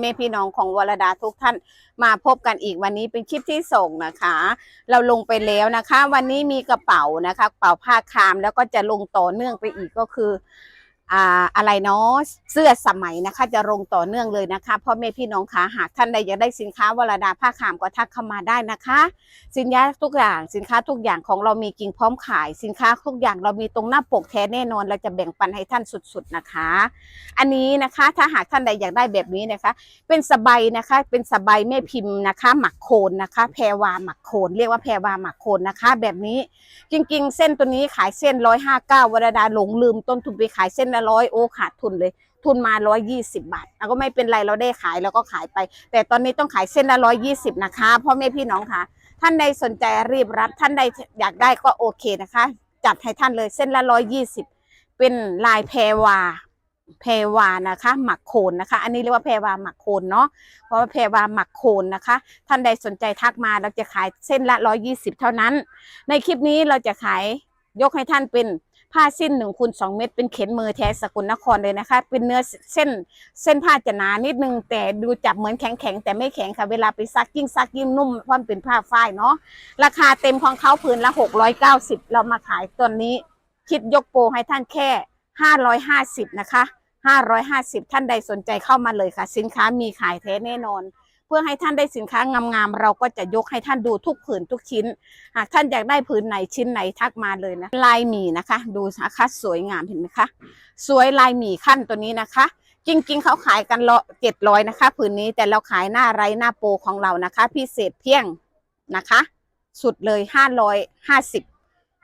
แม่พี่น้องของวรดาทุกท่านมาพบกันอีกวันนี้เป็นคลิปที่ส่งนะคะ เราลงไปแล้วนะคะ วันนี้มีกระเป๋านะคะกระเป๋าผ้าคามแล้วก็จะลงต่อเนื่องไปอีกก็คือ อ่าอะไรเนาะเสื้อสมัยนะคะ จะลงต่อเนื่องเลยนะคะพ่อแม่พี่น้องคะหากท่านใดอยากได้สินค้าวรดาผ้าคามก็ทักเข้ามาได้นะคะ สินค้าทุกอย่างสินค้าทุกอย่างของเรามีกิ่งพร้อมขาย สินค้าทุกอย่างเรามีตรงหน้าปกแท้แน่นอน เราจะแบ่งปันให้ท่านสุดๆนะคะ อันนี้นะคะถ้าหากท่านใดอยากได้แบบนี้นะคะ เป็นสบายนะคะ เป็นสบายแม่พิมพ์นะคะ หมักโคนนะคะ แพรวาหมักโคนเรียกว่าแพรวาหมักโคนนะคะ แบบนี้จริงๆ เส้นตัวนี้ขายเส้นร้อยห้าเก้าวรดาหลงลืมต้นทุนไปขายเส้นละร้อยโอ้ขาดทุนเลย ทุนมาร้อยยี่สิบาทแล้วก็ไม่เป็นไรเราได้ขายเราก็ขายไป แต่ตอนนี้ต้องขายเส้นละร้อยยี่สิบนะคะพ่อแม่พี่น้องค่ะ ท่านใดสนใจรีบรับ ท่านใดอยากได้ก็โอเคนะคะ จัดให้ท่านเลยเส้นละร้อยยี่สิบเป็นลายแพรวาแพรวานะคะหมักโคนนะคะ อันนี้เรียกว่าแพรวาหมักโคนเนาะเพราะว่าแพรวาหมักโคนนะคะ ท่านใดสนใจทักมาเราจะขายเส้นละร้อยยี่สิบเท่านั้น ในคลิปนี้เราจะขายยกให้ท่านเป็น ผ้าสิ้นหนึ่งคูณสองเม็ดเป็นเข็นมือแท้สกุลนครเลยนะคะ เป็นเนื้อเส้นเส้นผ้าจะหนานิดนึง แต่ดูจับเหมือนแข็งแข็งแต่ไม่แข็งค่ะ เวลาไปซักยิ่งซักยิ่งนุ่มเพราะเป็นผ้าฝ้ายเนาะ ราคาเต็มของเขาผืนละหกร้อยเก้าสิบเรามาขายตัวนี้ คิดยกโปรให้ท่านแค่ห้าร้อยห้าสิบนะคะ550ท่านใดสนใจเข้ามาเลยค่ะ สินค้ามีขายแท้แน่นอน เพื่อให้ท่านได้สินค้างามๆเราก็จะยกให้ท่านดูทุกผืนทุกชิ้น หากท่านอยากได้ผืนไหนชิ้นไหนทักมาเลยนะลายหมี่นะคะ ดูนะคะสวยงามเห็นไหมคะ สวยลายหมี่ขั้นตัวนี้นะคะจริงๆ เขาขายกันละเจ็ดร้อยนะคะผืนนี้แต่เราขายหน้าไรหน้าโปของเรานะคะ พิเศษเพียงนะคะ สุดเลยห้าร้อยห้าสิบ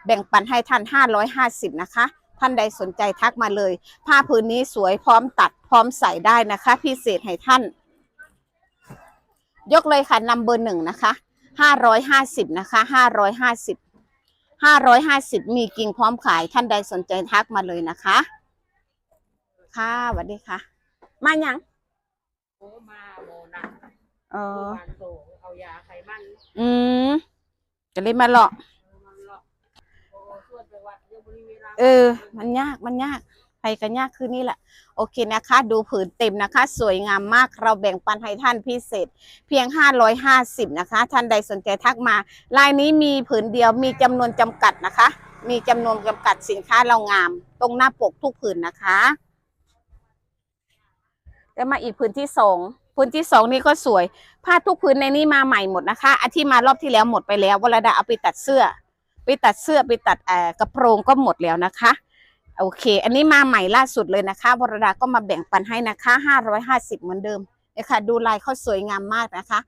แบ่งปันให้ท่านห้าร้อยห้าสิบนะคะ ท่านใดสนใจทักมาเลย ผ้าผืนนี้สวยพร้อมตัดพร้อมใส่ได้นะคะ พิเศษให้ท่าน ยกเลยค่ะนำเบอร์หนึ่งนะคะห้าร้อยห้าสิบนะคะห้าร้อยห้าสิบห้าร้อยห้าสิบมีกิ่งพร้อมขายท่านใดสนใจทักมาเลยนะคะ ค่ะสวัสดีค่ะ มายังโอ้มาโมนัสเออวันโตเอายาไขมันอืมจะเลยมาหลอกมันหรอกโอ้ส่วนไปวัดเดี๋ยวบริเวณเออ มันยากมันยาก ไปกันยากคือนี่แหละโอเคนะคะ ดูผืนเต็มนะคะ สวยงามมากเราแบ่งปันให้ท่านพิเศษ เพียง 550 นะคะ ท่านใดสนใจทักมา ลายนี้มีผืนเดียวมีจำนวนจำกัดนะคะ มีจำนวนจำกัดสินค้าเรางาม ตรงหน้าปกทุกผืนนะคะแล้วมาอีกผืนที่สองผืนที่สองนี่ก็สวย ผ้าทุกผืนในนี้มาใหม่หมดนะคะอันที่มารอบที่แล้วหมดไปแล้ววรดาเอาไปตัดเสื้อ ไปตัดเสื้อไปตัดกระโปรงก็หมดแล้วนะคะ โอเค อันนี้มาใหม่ล่าสุดเลยนะคะวรดาก็มาแบ่งปันให้นะคะห้าร้อยห้าสิบเหมือนเดิมนี่ยค่ะดูลายเขาสวยงามมากนะคะ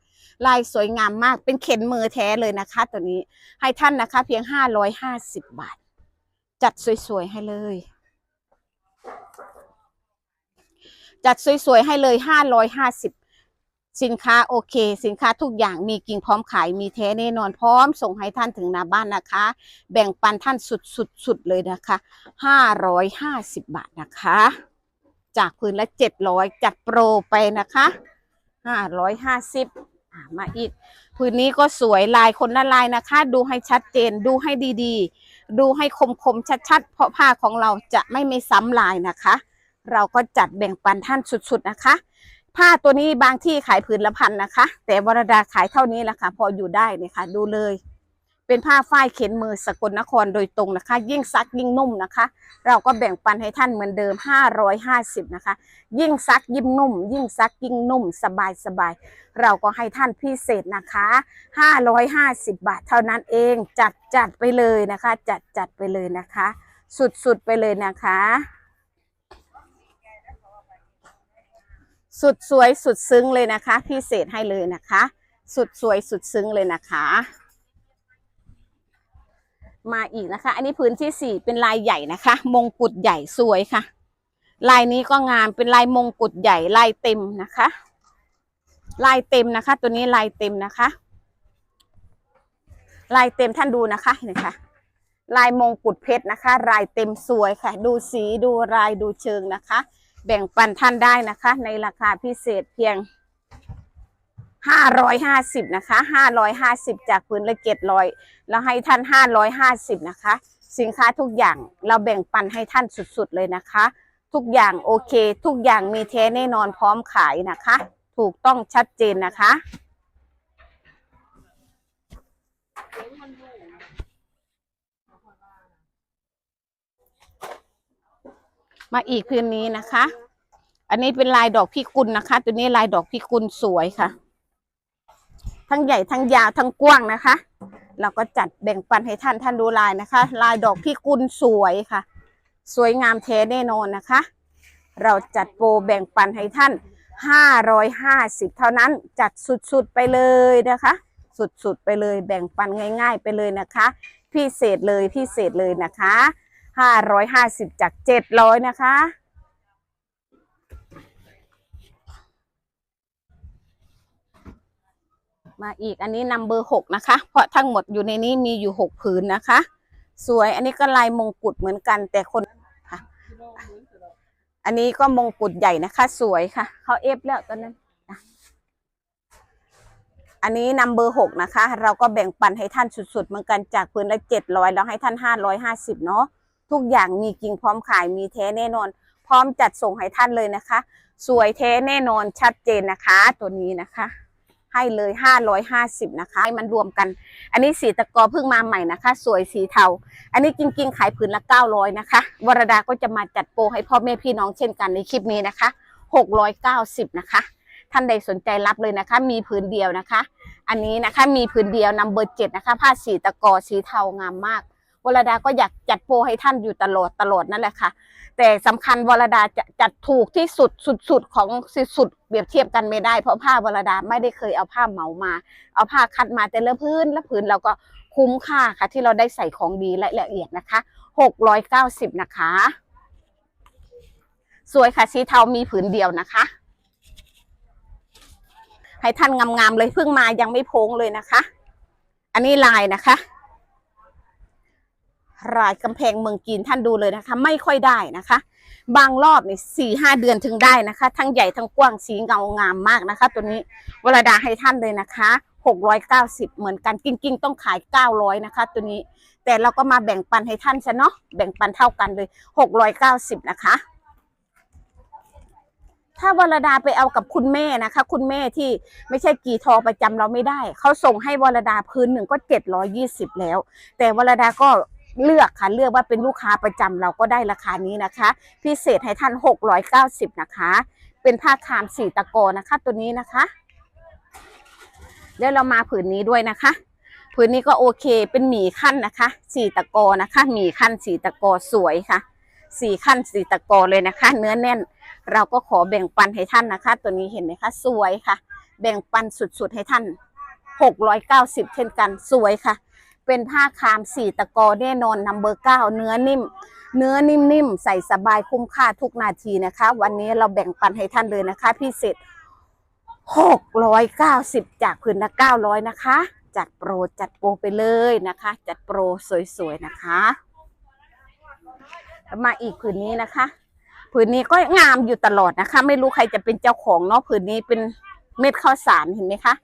ลายสวยงามมากเป็นเข็นมือแท้เลยนะคะ ตัวนี้ให้ท่านนะคะ เพียงห้าร้อยห้าสิบบาท จัดสวยๆให้เลย จัดสวยๆให้เลยห้าร้อยห้า สินค้าโอเค สินค้าทุกอย่างมีกิ่งพร้อมขายมีแท้แน่นอนพร้อมส่งให้ท่านถึงหน้าบ้านนะคะ แบ่งปันท่านสุดๆๆเลยนะคะห้าร้อยห้าสิบบาทนะคะ จากพื้นละเจ็ดร้อยจัดโปรไปนะคะห้าร้อยห้าสิบมาอีกพื้นนี้ก็สวยลายคนละลายนะคะ ดูให้ชัดเจนดูให้ดีๆ ดูให้คมๆชัดๆ เพราะผ้าของเราจะไม่ไม่ซ้ำลายนะคะ เราก็จัดแบ่งปันท่านสุดๆนะคะ ผ้าตัวนี้บางที่ขายผืนละพันนะคะ แต่วรดาขายเท่านี้แหละค่ะพออยู่ได้นี่ค่ะดูเลย เป็นผ้าฝ้ายเข็นมือสกลนครโดยตรงนะคะ ยิ่งซักยิ่งนุ่มนะคะ เราก็แบ่งปันให้ท่านเหมือนเดิม 550 นะคะ ยิ่งซักยิ่งนุ่ม ยิ่งซักยิ่งนุ่มสบายสบายเราก็ให้ท่านพิเศษนะคะ 550 บาทเท่านั้นเองจัดจัดไปเลยนะคะ จัดจัดไปเลยนะคะ สุดสุดไปเลยนะคะ สุดสวยสุดซึ้งเลยนะคะ พิเศษให้เลยนะคะ สุดสวยสุดซึ้งเลยนะคะ มาอีกนะคะ อันนี้พื้นที่สี่เป็นลายใหญ่นะคะ มงกุฎใหญ่สวยค่ะ ลายนี้ก็งามเป็นลายมงกุฎใหญ่ลายเต็มนะคะ ลายเต็มนะคะ ตัวนี้ลายเต็มนะคะ ลายเต็มท่านดูนะคะเห็นไหมคะลายมงกุฎเพชรนะคะ ลายเต็มสวยค่ะ ดูสีดูลายดูเชิงนะคะ แบ่งปันท่านได้นะคะ ในราคาพิเศษเพียง 550 นะคะ 550 จากพื้นละเกตร้อยแล้วให้ท่าน 550 นะคะ สินค้าทุกอย่างเราแบ่งปันให้ท่านสุดๆเลยนะคะ ทุกอย่างโอเค ทุกอย่างมีแท้แน่นอนพร้อมขายนะคะ ถูกต้องชัดเจนนะคะ เสียง มาอีกพื้นนี้นะคะ อันนี้เป็นลายดอกพิกุลนะคะ ตัวนี้ลายดอกพิกุลสวยค่ะ ทั้งใหญ่ทั้งยาวทั้งกว้างนะคะ เราก็จัดแบ่งปันให้ท่านท่านดูลายนะคะ ลายดอกพิกุลสวยค่ะ สวยงามแท้แน่นอนนะคะ เราจัดโปรแบ่งปันให้ท่าน550เท่านั้นจัดสุดๆไปเลยนะคะ สุดๆไปเลยแบ่งปันง่าย ๆ ไปเลยนะคะ พิเศษเลยพิเศษเลยนะคะ 550จาก700นะคะ มาอีกอันนี้นัมเบอร์หกนะคะ เพราะทั้งหมดอยู่ในนี้มีอยู่หกผืนนะคะ สวยอันนี้ก็ลายมงกุฎเหมือนกันแต่คนค่ะ อันนี้ก็มงกุฎใหญ่นะคะ สวยค่ะเขาเอฟแล้วตอนนั้นอันนี้นัมเบอร์หกนะคะ เราก็แบ่งปันให้ท่านสุดๆเหมือนกันจากพื้นละเจ็ดร้อยแล้วให้ท่านห้าร้อยห้าสิบเนาะ ทุกอย่างมีจริงพร้อมขายมีแท้แน่นอน พร้อมจัดส่งให้ท่านเลยนะคะ สวยแท้แน่นอนชัดเจนนะคะ ตัวนี้นะคะ ให้เลยห้าร้อยห้าสิบนะคะให้มันรวมกัน อันนี้สีตะกอเพิ่งมาใหม่นะคะ สวยสีเทา อันนี้จริงๆ ขายผืนละ900นะคะ วรดาก็จะมาจัดโปรให้พ่อแม่พี่น้องเช่นกันในคลิปนี้นะคะ690นะคะท่านใดสนใจรับเลยนะคะ มีผืนเดียวนะคะ อันนี้นะคะมีผืนเดียวนัมเบอร์เจ็ดนะคะ ผ้าสีตะกอสีเทางามมาก วรดาก็อยากจัดโปรให้ท่านอยู่ตลอดตลอดนั่นแหละค่ะ แต่สำคัญวรดาจะจัดถูกที่สุดสุดๆของสุดๆเปรียบเทียบกันไม่ได้ เพราะผ้าวรดาไม่ได้เคยเอาผ้าเหมามา เอาผ้าคัดมาแต่ละพื้นละพื้นเราก็คุ้มค่าค่ะที่เราได้ใส่ของดีและละเอียดนะคะหกร้อยเก้าสิบนะคะ สวยค่ะสีเทามีผืนเดียวนะคะ ให้ท่านงามๆเลยเพิ่งมายังไม่โพ้งเลยนะคะ อันนี้ลายนะคะ ลายกำแพงเมืองจีนท่านดูเลยนะคะ ไม่ค่อยได้นะคะ บางรอบนี่สี่ห้าเดือนถึงได้นะคะ ทั้งใหญ่ทั้งกว้างสีเงางามมากนะคะ ตัวนี้เวลาดาให้ท่านเลยนะคะหกร้อยเก้าสิบเหมือนกันจริงๆ ต้องขายเก้าร้อยนะคะ ตัวนี้ แต่เราก็มาแบ่งปันให้ท่านซะเนาะแบ่งปันเท่ากันเลยหกร้อยเก้าสิบนะคะ ถ้าวรดาไปเอากับคุณแม่นะคะ คุณแม่ที่ไม่ใช่กีทอประจำเราไม่ได้ เขาส่งให้วรดาพื้นหนึ่งก็เจ็ดร้อยี่สิบแล้ว แต่วรดาก็ เลือกค่ะเลือกว่าเป็นลูกค้าประจำเราก็ได้ราคานี้นะคะ พิเศษให้ท่านหกร้อยเก้าสิบนะคะ เป็นผ้าคามสีตะกอนะคะ ตัวนี้นะคะเดี๋ยวเรามาผืนนี้ด้วยนะคะผืนนี้ก็โอเคเป็นหมีขั้นนะคะสีตะกอนะคะหมีขั้นสีตะกอสวยค่ะสีขั้นสีตะกอเลยนะคะ เนื้อแน่น เราก็ขอแบ่งปันให้ท่านนะคะ ตัวนี้เห็นไหมคะ สวยค่ะ แบ่งปันสุดๆให้ท่าน 690 เช่นกันสวยค่ะ เป็นผ้าคามสี่ตะกอแน่นอนนัมเบอร์เก้าเนื้อนิ่ม เนื้อนิ่มๆ ใส่สบายคุ้มค่าทุกนาทีนะคะ วันนี้เราแบ่งปันให้ท่านเลยนะคะพิเศษ690จากผืนละ900นะคะ จัดโปรจัดโปรไปเลยนะคะ จัดโปรสวยๆนะคะมาอีกผืนนี้นะคะ ผืนนี้ก็งามอยู่ตลอดนะคะ ไม่รู้ใครจะเป็นเจ้าของเนาะผืนนี้เป็นเม็ดข้าวสารเห็นไหมคะ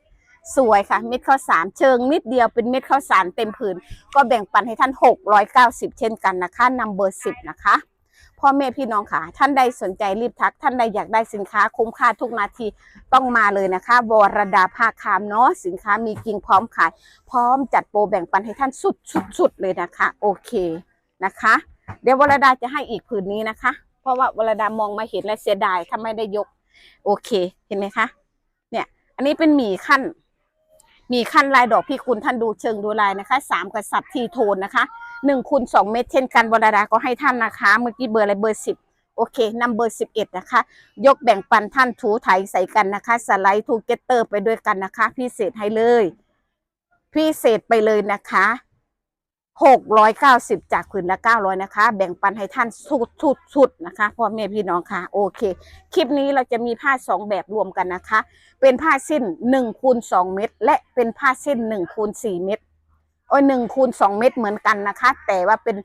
สวยค่ะเม็ดข้าวสารเชิงนิดเดียวเป็นเม็ดข้าวสารเต็มผืน ก็แบ่งปันให้ท่าน 690 เช่นกันนะคะนัมเบอร์10 นะคะพ่อแม่พี่น้องค่ะ ท่านใดสนใจรีบทัก ท่านใดอยากได้สินค้าคุ้มค่าทุกนาทีต้องมาเลยนะคะวรดาภาคามเนาะสินค้ามีจริงพร้อมขาย พร้อมจัดโปรแบ่งปันให้ท่านสุดสุดสุดเลยนะคะ โอเคนะคะ เดี๋ยววรดาจะให้อีกผืนนี้นะคะ เพราะว่าวรดามองมาเห็นและเสียดายถ้าไม่ได้ยก โอเคเห็นไหมคะ เนี่ย อันนี้เป็นหมีขั้น มีขั้นลายดอกพี่คุณท่านดูเชิงดูลายนะคะสามกษัตริย์ทีโทนนะคะหนึ่งคูณสองเมตรเช่นกันวรดาก็ให้ท่านนะคะ เมื่อกี้เบอร์อะไรเบอร์สิบโอเคนัมเบอร์สิบเอ็ดนะคะ ยกแบ่งปันท่านถูไถใส่กันนะคะ สไลด์ทูเกตเตอร์ไปด้วยกันนะคะ พิเศษให้เลย พิเศษไปเลยนะคะ หกร้อยเก้าสิบจากผืนละเก้าร้อยนะคะ แบ่งปันให้ท่านสุดสุดสุดนะคะพ่อแม่พี่น้องค่ะ โอเค คลิปนี้เราจะมีผ้าสองแบบรวมกันนะคะ เป็นผ้าสิ้นหนึ่งคูณสองเม็ดและเป็นผ้าสิ้นหนึ่งคูณสี่เม็ดโอ้ยหนึ่งคูณสองเม็ดเหมือนกันนะคะ แต่ว่าเป็น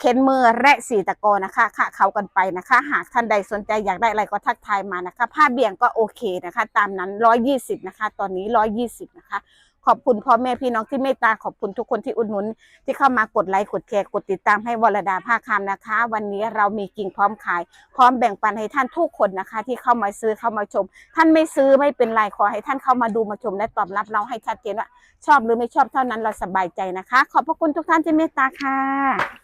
เค้นมือและสีตะกอนะคะค่ะเขากันไปนะคะ หากท่านใดสนใจอยากได้อะไรก็ทักทายมานะคะ ผ้าเบี่ยงก็โอเคนะคะ ตามนั้นร้อยยี่สิบนะคะ ตอนนี้ร้อยยี่สิบนะคะ ขอบคุณพ่อแม่พี่น้องที่เมตตาขอบคุณทุกคนที่อุดหนุน ที่เข้ามากดไลค์กดแชร์กดติดตามให้วรดาภาคำนะคะ วันนี้เรามีกิ่งพร้อมขาย พร้อมแบ่งปันให้ท่านทุกคนนะคะ ที่เข้ามาซื้อเข้ามาชม ท่านไม่ซื้อไม่เป็นไรขอให้ท่านเข้ามาดูมาชมและตอบรับเราให้ชัดเจนว่าชอบหรือไม่ชอบเท่านั้นเราสบายใจนะคะ ขอบพระคุณทุกท่านที่เมตตาค่ะ